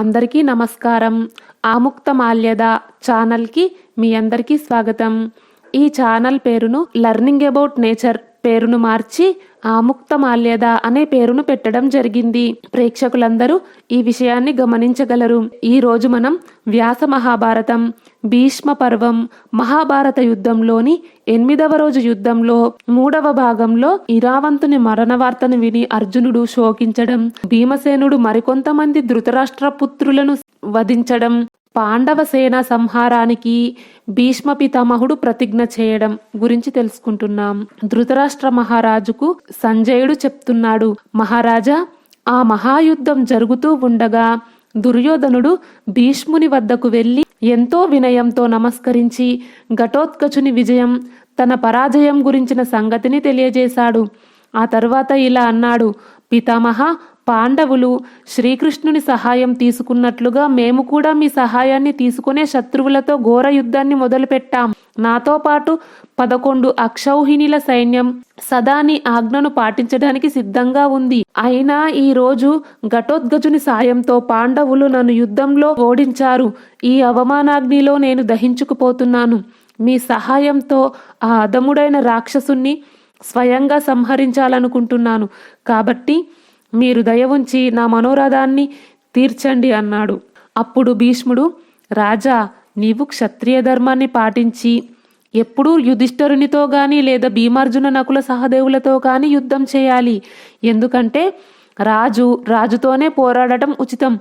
అందరికీ నమస్కారం. ఆముక్త మాల్యద ఛానల్కి మీ అందరికీ స్వాగతం. ఈ ఛానల్ పేరును లర్నింగ్ అబౌట్ నేచర్ పేరును మార్చి ఆముక్త మాల్యద అనే పేరును పెట్టడం జరిగింది. ప్రేక్షకులందరూ ఈ విషయాన్ని గమనించగలరు. ఈ రోజు మనం వ్యాస మహాభారతం భీష్మ పర్వం మహాభారత యుద్ధంలోని ఎనిమిదవ రోజు యుద్ధంలో మూడవ భాగంలో ఇరావంతుని మరణ వార్తను విని అర్జునుడు శోకించడం భీమసేనుడు మరికొంతమంది ధృతరాష్ట్ర పుత్రులను వధించడం పాండవ సేన సంహారానికి భీష్మ పితామహుడు ప్రతిజ్ఞ చేయడం గురించి తెలుసుకుంటున్నాం. ధృతరాష్ట్ర మహారాజుకు సంజయుడు చెప్తున్నాడు మహారాజా ఆ మహాయుద్ధం జరుగుతూ ఉండగా దుర్యోధనుడు భీష్ముని వద్దకు వెళ్ళి ఎంతో వినయంతో నమస్కరించి ఘటోత్కచుని విజయం తన పరాజయం గురించిన సంగతిని తెలియజేశాడు. ఆ తర్వాత ఇలా అన్నాడు పితామహ పాండవులు శ్రీకృష్ణుని సహాయం తీసుకున్నట్లుగా మేము కూడా మీ సహాయాన్ని తీసుకునే శత్రువులతో ఘోర యుద్ధాన్ని మొదలుపెట్టాం. నాతో పాటు పదకొండు అక్షౌహిణిల సైన్యం సదా నీ ఆజ్ఞను పాటించడానికి సిద్ధంగా ఉంది. అయినా ఈ రోజు ఘటోద్గజుని సాయంతో పాండవులు నన్ను యుద్ధంలో ఓడించారు. ఈ అవమానాగ్నిలో నేను దహించుకుపోతున్నాను. మీ సహాయంతో ఆ అదముడైన రాక్షసుణ్ణి స్వయంగా సంహరించాలనుకుంటున్నాను. కాబట్టి మీరు దయ ఉంచి నా మనోరథాన్ని తీర్చండి అన్నాడు. అప్పుడు భీష్ముడు రాజా నీవు క్షత్రియ ధర్మాన్ని పాటించి ఎప్పుడూ యుధిష్ఠరునితో గాని లేదా భీమార్జున నకుల సహదేవులతో కానీ యుద్ధం చేయాలి. ఎందుకంటే రాజు రాజుతోనే పోరాడటం ఉచితం.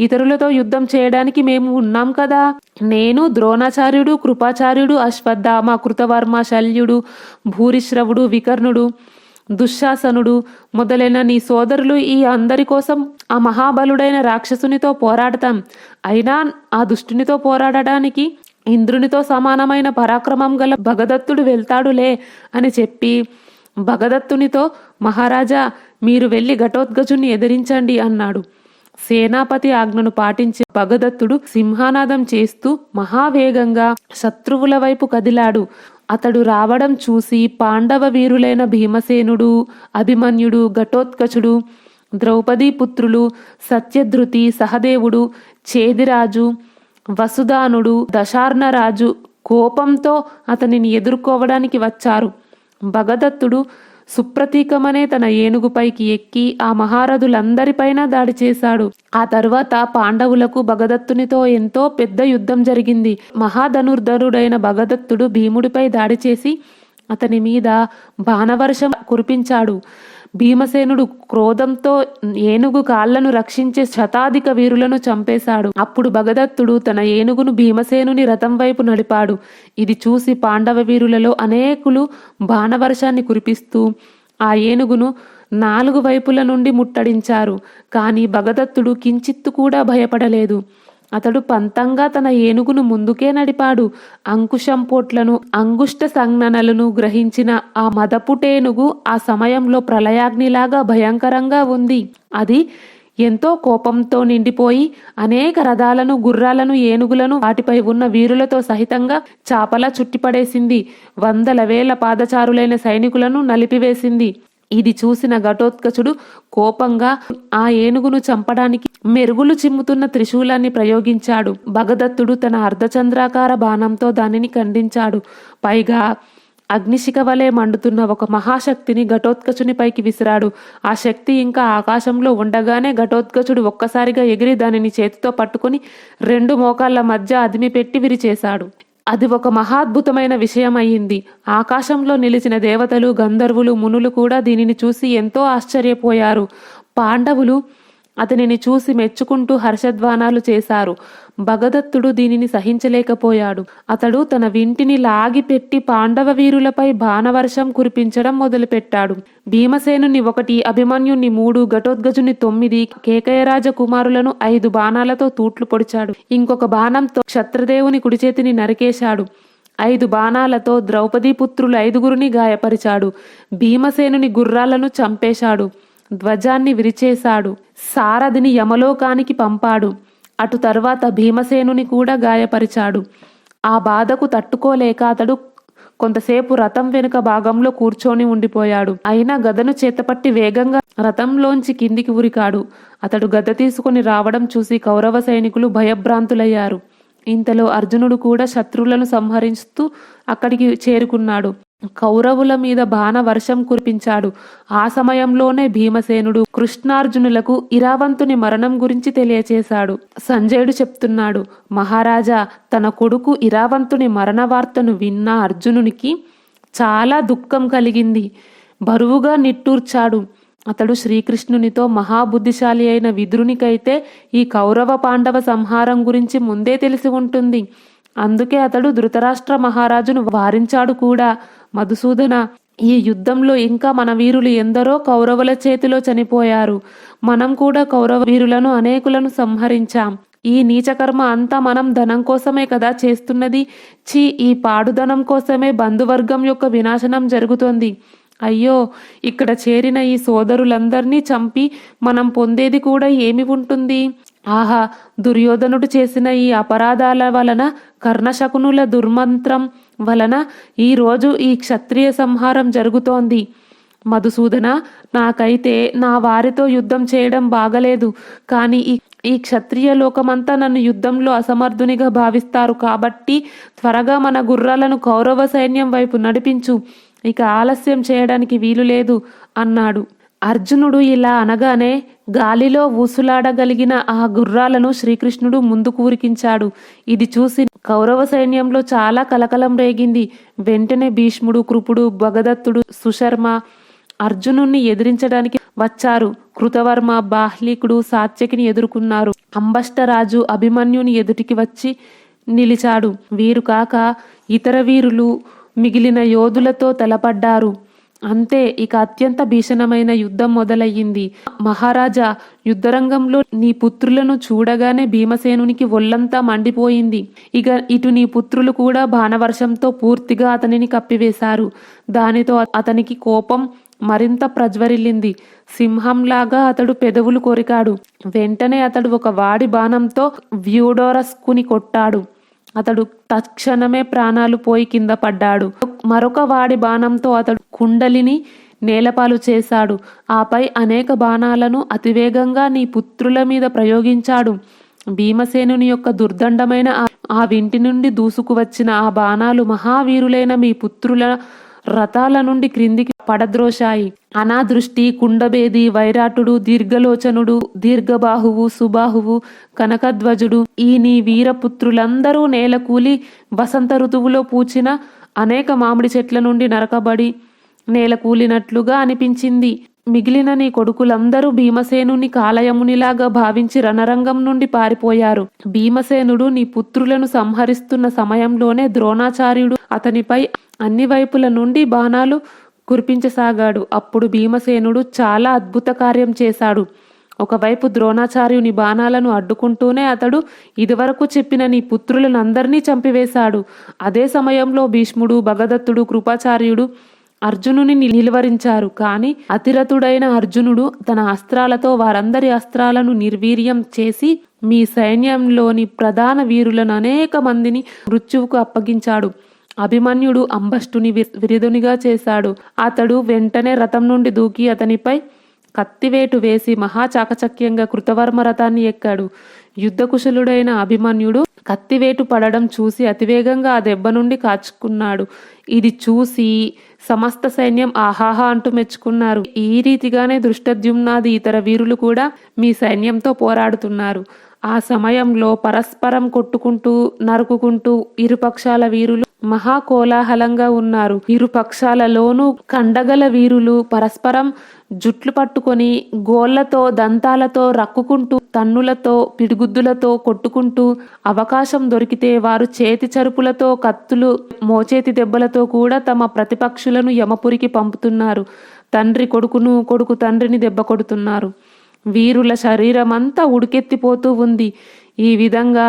ఇతరులతో యుద్ధం చేయడానికి మేము ఉన్నాం కదా. నేను ద్రోణాచార్యుడు కృపాచార్యుడు అశ్వత్థామ కృతవర్మ శల్యుడు భూరిశ్రవుడు వికర్ణుడు. దుశ్శాసనుడు మొదలైన నీ సోదరులు ఈ అందరి కోసం ఆ మహాబలుడైన రాక్షసునితో పోరాడతాం. అయినా ఆ దుష్టునితో పోరాడడానికి ఇంద్రునితో సమానమైన పరాక్రమం గల భగదత్తుడు వెళ్తాడులే అని చెప్పి భగదత్తునితో మహారాజా మీరు వెళ్ళి ఘటోద్గజుని ఎదిరించండి అన్నాడు. సేనాపతి ఆజ్ఞను పాటించే భగదత్తుడు సింహానాదం చేస్తూ మహావేగంగా శత్రువుల వైపు కదిలాడు. అతడు రావడం చూసి పాండవ వీరులైన భీమసేనుడు అభిమన్యుడు ఘటోత్కచుడు ద్రౌపదీ పుత్రులు సత్యధృతి సహదేవుడు చేదిరాజు వసుదానుడు దశార్ణరాజు కోపంతో అతనిని ఎదుర్కోవడానికి వచ్చారు. భగదత్తుడు సుప్రతీకమనే తన ఏనుగుపైకి ఎక్కి ఆ మహారథులందరిపైన దాడి చేశాడు. ఆ తర్వాత పాండవులకు భగదత్తునితో ఎంతో పెద్ద యుద్ధం జరిగింది. మహాధనుర్ధరుడైన భగదత్తుడు భీముడిపై దాడి చేసి అతని మీద బాణవర్షం కురిపించాడు. భీమసేనుడు క్రోధంతో ఏనుగు కాళ్ళను రక్షించే శతాధిక వీరులను చంపేశాడు. అప్పుడు భగదత్తుడు తన ఏనుగును భీమసేనుని రథం వైపు నడిపాడు. ఇది చూసి పాండవ వీరులలో అనేకులు బాణవర్షాన్ని కురిపిస్తూ ఆ ఏనుగును నాలుగు వైపుల నుండి ముట్టడించారు. కానీ భగదత్తుడు కించిత్తు కూడా భయపడలేదు. అతడు పంతంగా తన ఏనుగును ముందుకే నడిపాడు. అంకుశం పోట్లను అంగుష్ట సంజ్ఞనలను గ్రహించిన ఆ మదపుటేనుగు ఆ సమయంలో ప్రళయాగ్నిలాగా భయంకరంగా ఉంది. అది ఎంతో కోపంతో నిండిపోయి అనేక రథాలను గుర్రాలను ఏనుగులను వాటిపై ఉన్న వీరులతో సహితంగా చాపలా చుట్టిపడేసింది. వందల వేల పాదచారులైన సైనికులను నలిపివేసింది. ఇది చూసిన ఘటోత్కచుడు కోపంగా ఆ ఏనుగును చంపడానికి మెరుగులు చిమ్ముతున్న త్రిశూలాన్ని ప్రయోగించాడు. భగదత్తుడు తన అర్ధచంద్రాకార బాణంతో దానిని ఖండించాడు. పైగా అగ్నిశిఖ వలె మండుతున్న ఒక మహాశక్తిని ఘటోత్కచుని పైకి విసిరాడు. ఆ శక్తి ఇంకా ఆకాశంలో ఉండగానే ఘటోత్కచుడు ఒక్కసారిగా ఎగిరి దానిని చేతితో పట్టుకుని రెండు మోకాళ్ళ మధ్య అదిమి పెట్టి విరిచేశాడు. అది ఒక మహాద్భుతమైన విషయమయ్యింది. ఆకాశంలో నిలిచిన దేవతలు గంధర్వులు మునులు కూడా దీనిని చూసి ఎంతో ఆశ్చర్యపోయారు. పాండవులు అతనిని చూసి మెచ్చుకుంటూ హర్షధ్వానాలు చేశారు. భగదత్తుడు దీనిని సహించలేకపోయాడు. అతడు తన వింటిని లాగిపెట్టి పాండవ వీరులపై బాణవర్షం కురిపించడం మొదలుపెట్టాడు. భీమసేనుని ఒకటి అభిమన్యుని మూడు ఘటోద్గజుని తొమ్మిది కేకయరాజ కుమారులను ఐదు బాణాలతో తూట్లు పొడిచాడు. ఇంకొక బాణంతో క్షత్రదేవుని కుడి చేతిని నరికేశాడు. ఐదు బాణాలతో ద్రౌపదీ పుత్రులు ఐదుగురిని గాయపరిచాడు. భీమసేనుని గుర్రాలను చంపేశాడు. ధ్వజాన్ని విరిచేశాడు. సారథిని యమలోకానికి పంపాడు. అటు తర్వాత భీమసేనుని కూడా గాయపరిచాడు. ఆ బాధకు తట్టుకోలేక అతడు కొంతసేపు రథం వెనుక భాగంలో కూర్చొని ఉండిపోయాడు. అయినా గదను చేతపట్టి వేగంగా రథంలోంచి కిందికి ఉరికాడు. అతడు గద తీసుకుని రావడం చూసి కౌరవ సైనికులు భయభ్రాంతులయ్యారు. ఇంతలో అర్జునుడు కూడా శత్రువులను సంహరిస్తూ అక్కడికి చేరుకున్నాడు. కౌరవుల మీద బాణ వర్షం కురిపించాడు. ఆ సమయంలోనే భీమసేనుడు కృష్ణార్జునులకు ఇరావంతుని మరణం గురించి తెలియచేశాడు. సంజయుడు చెప్తున్నాడు మహారాజా తన కొడుకు ఇరావంతుని మరణ వార్తను విన్న అర్జునునికి చాలా దుఃఖం కలిగింది. బరువుగా నిట్టూర్చాడు. అతడు శ్రీకృష్ణునితో మహాబుద్ధిశాలి అయిన విదురునికైతే ఈ కౌరవ పాండవ సంహారం గురించి ముందే తెలిసి ఉంటుంది. అందుకే అతడు ధృతరాష్ట్ర మహారాజును వారించాడు కూడా. మధుసూదన ఈ యుద్ధంలో ఇంకా మన వీరులు ఎందరో కౌరవుల చేతిలో చనిపోయారు. మనం కూడా కౌరవ వీరులను అనేకులను సంహరించాం. ఈ నీచకర్మ అంతా మనం ధనం కోసమే కదా చేస్తున్నది. ఛీ ఈ పాడుధనం కోసమే బంధువర్గం యొక్క వినాశనం జరుగుతోంది. అయ్యో ఇక్కడ చేరిన ఈ సోదరులందర్నీ చంపి మనం పొందేది కూడా ఏమి ఉంటుంది? ఆహా దుర్యోధనుడు చేసిన ఈ అపరాధాల వలన కర్ణశకునుల దుర్మంత్రం వలన ఈ రోజు ఈ క్షత్రియ సంహారం జరుగుతోంది. మధుసూదన నాకైతే నా వారితో యుద్ధం చేయడం బాగలేదు కానీ ఈ ఈ క్షత్రియ లోకమంతా నన్ను యుద్ధంలో అసమర్థునిగా భావిస్తారు కాబట్టి త్వరగా మన గుర్రాలను కౌరవ సైన్యం వైపు నడిపించు. ఇక ఆలస్యం చేయడానికి వీలు లేదు అన్నాడు. అర్జునుడు ఇలా అనగానే గాలిలో ఊసులాడగలిగిన ఆ గుర్రాలను శ్రీకృష్ణుడు ముందుకు ఉరికించాడు. ఇది చూసి కౌరవ సైన్యంలో చాలా కలకలం రేగింది. వెంటనే భీష్ముడు కృపుడు భగదత్తుడు సుశర్మ అర్జునుణ్ణి ఎదిరించడానికి వచ్చారు. కృతవర్మ బాహ్లికుడు సాత్యకిని ఎదుర్కొన్నారు. అంబష్టరాజు అభిమన్యుని ఎదుటికి వచ్చి నిలిచాడు. వీరు కాక ఇతర వీరులు మిగిలిన యోధులతో తలపడ్డారు. అంతే ఇక అత్యంత భీషణమైన యుద్ధం మొదలయ్యింది. మహారాజా యుద్ధరంగంలో నీ పుత్రులను చూడగానే భీమసేనునికి ఒళ్ళంతా మండిపోయింది. ఇక ఇటు నీ పుత్రులు కూడా బాణవర్షంతో పూర్తిగా అతనిని కప్పివేశారు. దానితో అతనికి కోపం మరింత ప్రజ్వరిల్లింది. సింహంలాగా అతడు పెదవులు కొరికాడు. వెంటనే అతడు ఒక వాడి బాణంతో వ్యూడోరస్కుని కొట్టాడు. అతడు తక్షణమే ప్రాణాలు పోయి కింద పడ్డాడు. మరొక వాడి బాణంతో అతడు కుండలిని నేలపాలు చేశాడు. ఆపై అనేక బాణాలను అతివేగంగా నీ పుత్రుల మీద ప్రయోగించాడు. భీమసేనుని యొక్క దుర్దండమైన ఆ- వింటి నుండి దూసుకువచ్చిన ఆ బాణాలు మహావీరులైన మీ పుత్రుల రథాల నుండి క్రిందికి పడద్రోశాయి అనాదృష్టి కుండబేది వైరాటుడు దీర్ఘలోచనుడు దీర్ఘబాహువు సుబాహువు కనకధ్వజుడు. ఈ నీ వీరపుత్రులందరూ నేలకూలి వసంత ఋతువులో పూచిన అనేక మామిడి చెట్ల నుండి నరకబడి నేలకూలినట్లుగా అనిపించింది. మిగిలిన నీ కొడుకులందరూ భీమసేనుని కాలయమునిలాగా భావించి రణరంగం నుండి పారిపోయారు. భీమసేనుడు నీ పుత్రులను సంహరిస్తున్న సమయంలోనే ద్రోణాచార్యుడు అతనిపై అన్ని వైపుల నుండి బాణాలు కురిపించసాగాడు. అప్పుడు భీమసేనుడు చాలా అద్భుత కార్యం చేశాడు. ఒకవైపు ద్రోణాచార్యుని బాణాలను అడ్డుకుంటూనే అతడు ఇదివరకు చెప్పిన నీ పుత్రులను అందరినీ చంపివేశాడు. అదే సమయంలో భీష్ముడు భగదత్తుడు కృపాచార్యుడు అర్జునుని నిలువరించారు. కానీ అతిరథుడైన అర్జునుడు తన అస్త్రాలతో వారందరి అస్త్రాలను నిర్వీర్యం చేసి మీ సైన్యంలోని ప్రధాన వీరులను అనేక మందిని మృత్యువుకు అప్పగించాడు. అభిమన్యుడు అంబష్టుని వి- విరుదునిగా చేశాడు. అతడు వెంటనే రథం నుండి దూకి అతనిపై కత్తివేటు వేసి మహాచాకచక్యంగా కృతవర్మ రథాన్ని ఎక్కాడు. యుద్ధకుశలుడైన అభిమన్యుడు కత్తివేటు పడడం చూసి అతివేగంగా ఆ దెబ్బ నుండి కాచుకున్నాడు. ఇది చూసి సమస్త సైన్యం ఆహాహా అంటూ మెచ్చుకున్నారు. ఈ రీతిగానే దృష్టద్యుమ్నాది ఇతర వీరులు కూడా మీ సైన్యంతో పోరాడుతున్నారు. ఆ సమయంలో పరస్పరం కొట్టుకుంటూ నరుకుకుంటూ ఇరుపక్షాల వీరులు మహాకోలాహలంగా ఉన్నారు. ఇరు పక్షాలలోనూ కండగల వీరులు పరస్పరం జుట్లు పట్టుకొని గోళ్ళతో దంతాలతో రక్కుకుంటూ తన్నులతో పిడిగుద్దులతో కొట్టుకుంటూ అవకాశం దొరికితే వారు చేతి చరుపులతో కత్తులు మోచేతి దెబ్బలతో కూడా తమ ప్రతిపక్షులను యమపురికి పంపుతున్నారు. తండ్రి కొడుకును కొడుకు తండ్రిని దెబ్బ కొడుతున్నారు. వీరుల శరీరమంతా ఉడికెత్తిపోతూ ఉంది. ఈ విధంగా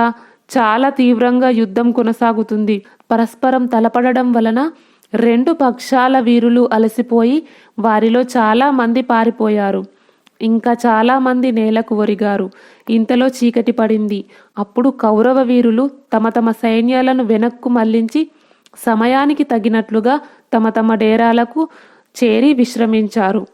చాలా తీవ్రంగా యుద్ధం కొనసాగుతుంది. పరస్పరం తలపడడం వలన రెండు పక్షాల వీరులు అలసిపోయి వారిలో చాలా మంది పారిపోయారు. ఇంకా చాలామంది నేలకు ఒరిగారు. ఇంతలో చీకటి పడింది. అప్పుడు కౌరవ వీరులు తమ తమ సైన్యాలను వెనక్కు మళ్ళించి సమయానికి తగినట్లుగా తమ తమ డేరాలకు చేరి విశ్రమించారు.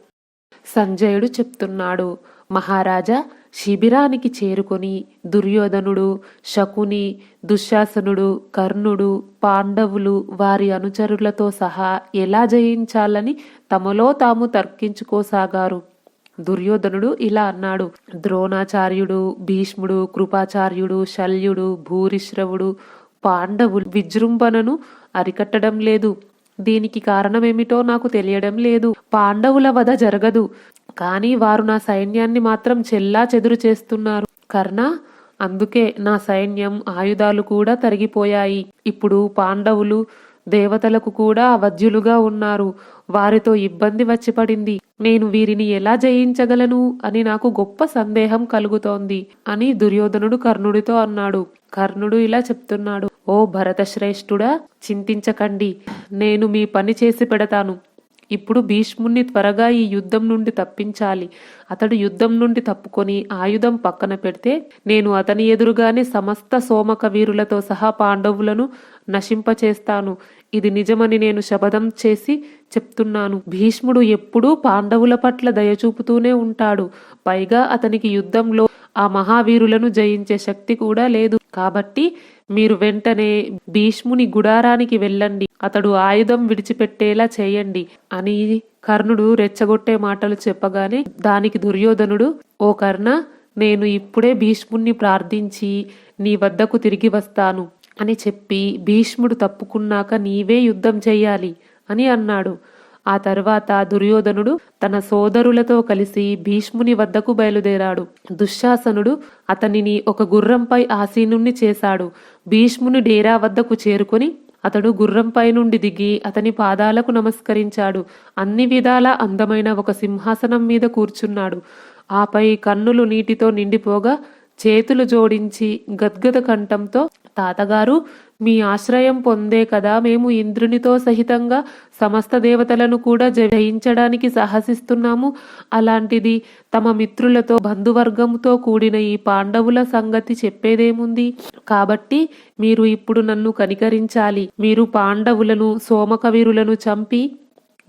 సంజయుడు చెప్తున్నాడు మహారాజా శిబిరానికి చేరుకొని దుర్యోధనుడు శకుని దుశ్శాసనుడు కర్ణుడు పాండవులు వారి అనుచరులతో సహా ఎలా జయించాలని తమలో తాము తర్కించుకోసాగారు. దుర్యోధనుడు ఇలా అన్నాడు ద్రోణాచార్యుడు భీష్ముడు కృపాచార్యుడు శల్యుడు భూరిశ్రవుడు పాండవులు విజృంభణను అరికట్టడం లేదు. దీనికి కారణమేమిటో నాకు తెలియడం లేదు. పాండవుల వధ జరగదు. కానీ వారు నా సైన్యాన్ని మాత్రం చెల్లా చెదురు చేస్తున్నారు. కర్ణ అందుకే నా సైన్యం ఆయుధాలు కూడా తరిగిపోయాయి. ఇప్పుడు పాండవులు దేవతలకు కూడా అవధ్యులుగా ఉన్నారు. వారితో ఇబ్బంది వచ్చి పడింది నేను వీరిని ఎలా జయించగలను అని నాకు గొప్ప సందేహం కలుగుతోంది అని దుర్యోధనుడు కర్ణుడితో అన్నాడు. కర్ణుడు ఇలా చెప్తున్నాడు. ఓ భరతశ్రేష్ఠుడా చింతించకండి. నేను మీ పని చేసి పెడతాను. ఇప్పుడు భీష్ముణ్ణి త్వరగా ఈ యుద్ధం నుండి తప్పించాలి. అతడు యుద్ధం నుండి తప్పుకొని ఆయుధం పక్కన పెడితే నేను అతని ఎదురుగానే సమస్త సోమక వీరులతో సహా పాండవులను నశింపచేస్తాను. ఇది నిజమని నేను శపథం చేసి చెప్తున్నాను. భీష్ముడు ఎప్పుడూ పాండవుల పట్ల దయచూపుతూనే ఉంటాడు. పైగా అతనికి యుద్ధంలో ఆ మహావీరులను జయించే శక్తి కూడా లేదు. కాబట్టి మీరు వెంటనే భీష్ముని గుడారానికి వెళ్ళండి. అతడు ఆయుధం విడిచిపెట్టేలా చేయండి అని కర్ణుడు రెచ్చగొట్టే మాటలు చెప్పగానే దానికి దుర్యోధనుడు ఓ కర్ణ నేను ఇప్పుడే భీష్ముణ్ణి ప్రార్థించి నీ వద్దకు తిరిగి వస్తాను అని చెప్పి భీష్ముడు తప్పుకున్నాక నీవే యుద్ధం చెయ్యాలి అని అన్నాడు. ఆ తర్వాత దుర్యోధనుడు తన సోదరులతో కలిసి భీష్ముని వద్దకు బయలుదేరాడు. దుశ్శాసనుడు అతనిని ఒక గుర్రంపై ఆసీనుణ్ణి చేశాడు. భీష్ముని డేరా వద్దకు చేరుకొని అతడు గుర్రంపై నుండి దిగి అతని పాదాలకు నమస్కరించాడు. అన్ని విధాల అందమైన ఒక సింహాసనం మీద కూర్చున్నాడు. ఆపై కన్నులు నీటితో నిండిపోగా చేతులు జోడించి గద్గద కంఠంతో తాతగారు మీ ఆశ్రయం పొందే కదా మేము ఇంద్రునితో సహితంగా సమస్త దేవతలను కూడా జయించడానికి సాహసిస్తున్నాము. అలాంటిది తమ మిత్రులతో బంధువర్గంతో కూడిన ఈ పాండవుల సంగతి చెప్పేదేముంది? కాబట్టి మీరు ఇప్పుడు నన్ను కనికరించాలి. మీరు పాండవులను సోమకవీరులను చంపి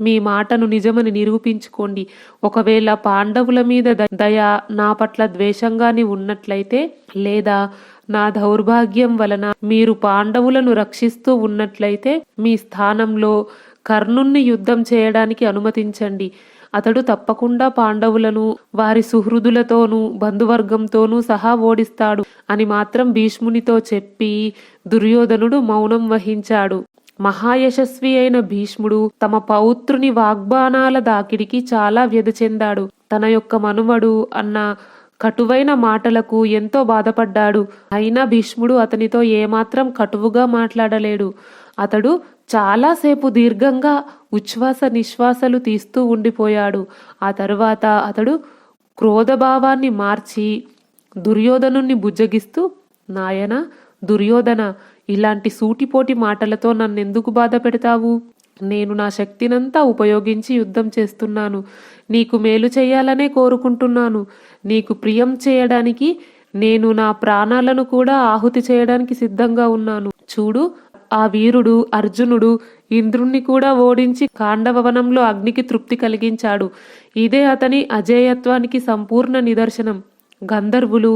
మీ మాటను నిజమని నిరూపించుకోండి. ఒకవేళ పాండవుల మీద దయ నా పట్ల ద్వేషంగాని ఉన్నట్లయితే లేదా నా దౌర్భాగ్యం వలన మీరు పాండవులను రక్షిస్తూ ఉన్నట్లయితే మీ స్థానంలో కర్ణుణ్ణి యుద్ధం చేయడానికి అనుమతించండి. అతడు తప్పకుండా పాండవులను వారి సుహృదులతోనూ బంధువర్గంతోనూ సహా ఓడిస్తాడు అని మాత్రం భీష్మునితో చెప్పి దుర్యోధనుడు మౌనం వహించాడు. మహాయశస్వి అయిన భీష్ముడు తమ పౌత్రుని వాగ్బాణాల దాకిడికి చాలా వ్యధ చెందాడు. తన యొక్క మనుమడు అన్న కటువైన మాటలకు ఎంతో బాధపడ్డాడు. అయినా భీష్ముడు అతనితో ఏమాత్రం కటువుగా మాట్లాడలేడు. అతడు చాలాసేపు దీర్ఘంగా ఉచ్ఛ్వాస నిశ్వాసలు తీస్తూ ఉండిపోయాడు. ఆ తరువాత అతడు క్రోధభావాన్ని మార్చి దుర్యోధనుణ్ణి బుజ్జగిస్తూ నాయన దుర్యోధన ఇలాంటి సూటిపోటి మాటలతో నన్నెందుకు బాధ పెడతావు? నేను నా శక్తినంతా ఉపయోగించి యుద్ధం చేస్తున్నాను. నీకు మేలు చేయాలనే కోరుకుంటున్నాను. నీకు ప్రియం చేయడానికి నేను నా ప్రాణాలను కూడా ఆహుతి చేయడానికి సిద్ధంగా ఉన్నాను. చూడు ఆ వీరుడు అర్జునుడు ఇంద్రుణ్ణి కూడా ఓడించి కాండవవనంలో అగ్నికి తృప్తి కలిగించాడు. ఇదే అతని అజేయత్వానికి సంపూర్ణ నిదర్శనం. గంధర్వులు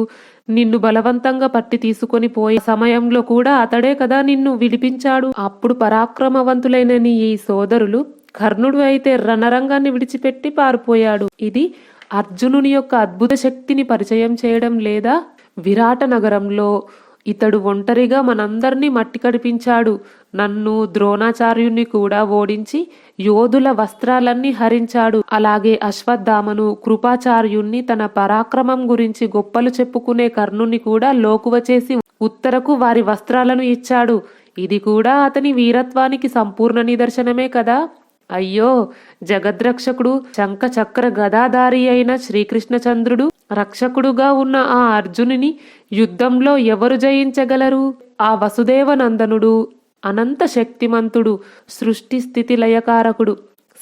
నిన్ను బలవంతంగా పట్టి తీసుకొని పోయే సమయంలో కూడా అతడే కదా నిన్ను విడిపించాడు. అప్పుడు పరాక్రమవంతులైన నీ ఈ సోదరులు కర్ణుడు అయితే రణరంగాన్ని విడిచిపెట్టి పారిపోయాడు. ఇది అర్జునుని యొక్క అద్భుత శక్తిని పరిచయం చేయడం లేదా విరాట నగరంలో ఇతడు ఒంటరిగా మనందర్నీ మట్టి కడిపించాడు. నన్ను ద్రోణాచార్యుణ్ణి కూడా ఓడించి యోధుల వస్త్రాలన్నీ హరించాడు. అలాగే అశ్వత్థామను కృపాచార్యుణ్ణి తన పరాక్రమం గురించి గొప్పలు చెప్పుకునే కర్ణుని కూడా లోకువ చేసి ఉత్తరకు వారి వస్త్రాలను ఇచ్చాడు. ఇది కూడా అతని వీరత్వానికి సంపూర్ణ నిదర్శనమే కదా? అయ్యో! జగద్రక్షకుడు శంఖ చక్ర గదాధారి అయిన శ్రీకృష్ణచంద్రుడు రక్షకుడుగా ఉన్న ఆ అర్జునుని యుద్ధంలో ఎవరు జయించగలరు? ఆ వసుదేవనందనుడు అనంత శక్తిమంతుడు సృష్టి స్థితి లయకారకుడు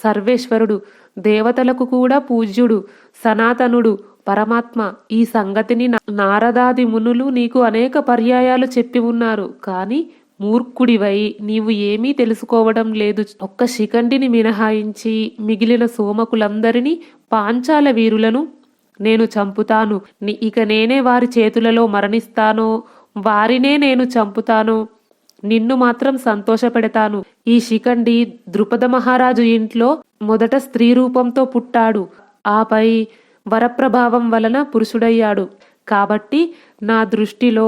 సర్వేశ్వరుడు దేవతలకు కూడా పూజ్యుడు సనాతనుడు పరమాత్మ. ఈ సంగతిని నారదాది మునులు నీకు అనేక పర్యాయాలు చెప్పి ఉన్నారు. కానీ మూర్ఖుడివై నీవు ఏమీ తెలుసుకోవడం లేదు. ఒక్క శిఖండిని మినహాయించి మిగిలిన సోమకులందరినీ పాంచాల వీరులను నేను చంపుతాను. ఇక నేనే వారి చేతులలో మరణిస్తానో వారినే నేను చంపుతాను నిన్ను మాత్రం సంతోషపెడతాను. ఈ శిఖండి ద్రుపద మహారాజు ఇంట్లో మొదట స్త్రీ రూపంతో పుట్టాడు. ఆపై వరప్రభావం వలన పురుషుడయ్యాడు. కాబట్టి నా దృష్టిలో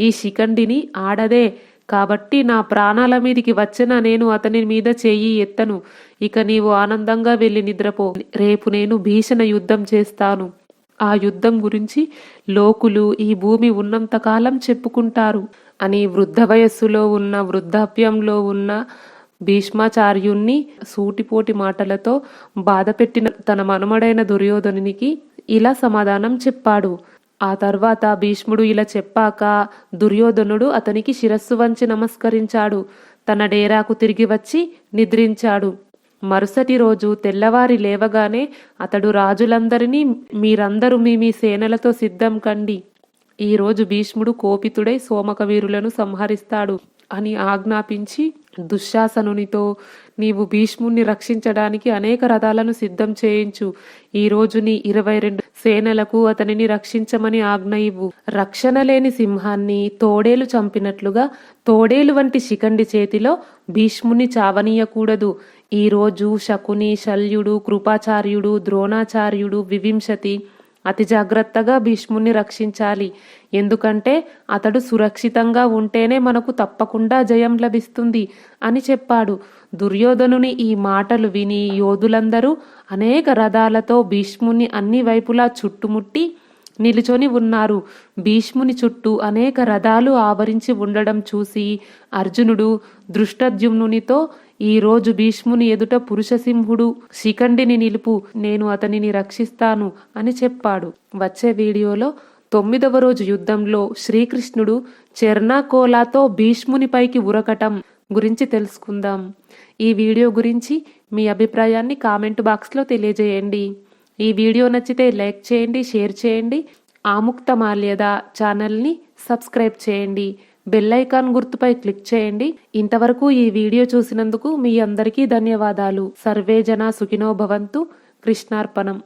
ఈ శిఖండిని ఆడదే. కాబట్టి నా ప్రాణాల మీదికి వచ్చిన నేను అతని మీద చెయ్యి ఎత్తను. ఇక నీవు ఆనందంగా వెళ్ళి నిద్రపో. రేపు నేను భీషణ యుద్ధం చేస్తాను. ఆ యుద్ధం గురించి లోకులు ఈ భూమి ఉన్నంతకాలం చెప్పుకుంటారు. అని వృద్ధ వయస్సులో ఉన్న వృద్ధాప్యంలో ఉన్న భీష్మాచార్యుణ్ణి సూటిపోటి మాటలతో బాధపెట్టిన తన మనుమడైన దుర్యోధనునికి ఇలా సమాధానం చెప్పాడు. ఆ తర్వాత భీష్ముడు ఇలా చెప్పాక దుర్యోధనుడు అతనికి శిరస్సు వంచి నమస్కరించాడు. తన డేరాకు తిరిగి వచ్చి నిద్రించాడు. మరుసటి రోజు తెల్లవారి లేవగానే అతడు రాజులందరినీ మీరందరూ మీ మీ సేనలతో సిద్ధం కండి. ఈ రోజు భీష్ముడు కోపితుడై సోమకవీరులను సంహరిస్తాడు అని ఆజ్ఞాపించి దుశ్శాసనునితో నీవు భీష్ముణ్ణి రక్షించడానికి అనేక రథాలను సిద్ధం చేయించు. ఈ రోజు నీ ఇరవై రెండు సేనలకు అతనిని రక్షించమని ఆజ్ఞ ఇవ్వు. రక్షణ లేని సింహాన్ని తోడేలు చంపినట్లుగా తోడేలు వంటి శిఖండి చేతిలో భీష్ముని చావనీయకూడదు. ఈ రోజు శకుని శల్యుడు కృపాచార్యుడు ద్రోణాచార్యుడు వివింశతి అతి జాగ్రత్తగా భీష్ముణ్ణి రక్షించాలి. ఎందుకంటే అతడు సురక్షితంగా ఉంటేనే మనకు తప్పకుండా జయం లభిస్తుంది అని చెప్పాడు. దుర్యోధనుని ఈ మాటలు విని యోధులందరూ అనేక రథాలతో భీష్ముని అన్ని వైపులా చుట్టుముట్టి నిలుచొని ఉన్నారు. భీష్ముని చుట్టూ అనేక రథాలు ఆవరించి ఉండడం చూసి అర్జునుడు దృష్టద్యుమ్నునితో ఈ రోజు భీష్ముని ఎదుట పురుషసింహుడు శిఖండిని నిలుపు నేను అతనిని రక్షిస్తాను అని చెప్పాడు. వచ్చే వీడియోలో తొమ్మిదవ రోజు యుద్ధంలో శ్రీకృష్ణుడు చెర్నాకోలాతో భీష్మునిపైకి ఉరకటం గురించి తెలుసుకుందాం. ఈ వీడియో గురించి మీ అభిప్రాయాన్ని కామెంట్ బాక్స్లో తెలియజేయండి. ఈ వీడియో నచ్చితే లైక్ చేయండి షేర్ చేయండి. ఆముక్త మాల్యద ఛానల్ని సబ్స్క్రైబ్ చేయండి. బెల్ ఐకాన్ గుర్తుపై క్లిక్ చేయండి. ఇంతవరకు ఈ వీడియో చూసినందుకు మీ అందరికీ ధన్యవాదాలు. సర్వే జన సుఖినో భవంతు. కృష్ణార్పణం.